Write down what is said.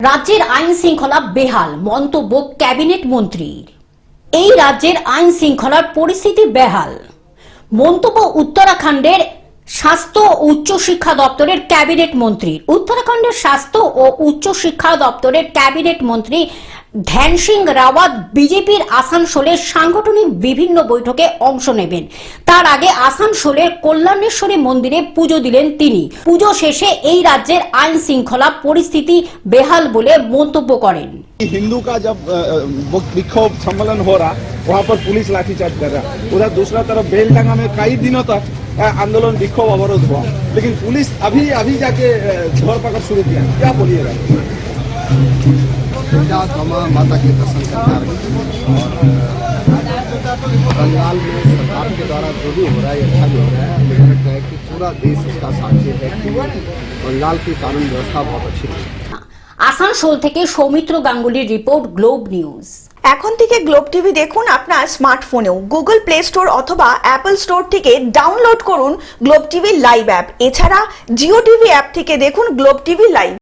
রাজ্যের আইন শৃঙ্খলা বেহাল, মন্তব্য ক্যাবিনেট মন্ত্রীর। এই রাজ্যের আইন শৃঙ্খলার পরিস্থিতি বেহাল। মন্তব্য উত্তরাখণ্ডের স্বাস্থ্য ও উচ্চশিক্ষা দপ্তরের ক্যাবিনেট মন্ত্রী উত্তরাখণ্ডের স্বাস্থ্য ও উচ্চশিক্ষা দপ্তরের ক্যাবিনেট মন্ত্রী ধ্যান সিং রাওয়াত বিজেপির আসানসোলের সাংগঠনিক বিভিন্ন বৈঠকে অংশ নেবেন তার আগে আসানসোলের কল্যাণেশ্বরী মন্দিরে পুজো দিলেন তিনি পুজো শেষে এই রাজ্যের আইন শৃঙ্খলা পরিস্থিতি বেহাল বলে মন্তব্য করেন हिंदू का जब अ, अ, विक्षोभ सम्मेलन हो रहा वहाँ पर पुलिस लाठीचार्ज कर रहा उधर दूसरा तरफ बेलडंगा में कई दिनों तक अ, आंदोलन विक्षोभ अवरोध हुआ लेकिन पुलिस अभी अभी जाके अ, धर पकड़ शुरू किया क्या बोलिएगा पूजा गमा माता के दर्शन करने आ रहे हैं और बंगाल में सरकार के द्वारा जो भी हो रहा है ये अच्छा भी हो रहा है मुझे लगता है कि पूरा देश इसका साक्षी है कि बंगाल की कानून व्यवस्था बहुत अच्छी है আসানসোল থেকে সৌমিত্র গাঙ্গুলির রিপোর্ট গ্লোব নিউজ এখন থেকে গ্লোব টিভি দেখুন আপনার স্মার্টফোনেও গুগল প্লে স্টোর অথবা অ্যাপল স্টোর থেকে ডাউনলোড করুন গ্লোব টিভি লাইভ অ্যাপ এছাড়া জিও টিভি অ্যাপ থেকে দেখুন গ্লোব টিভি লাইভ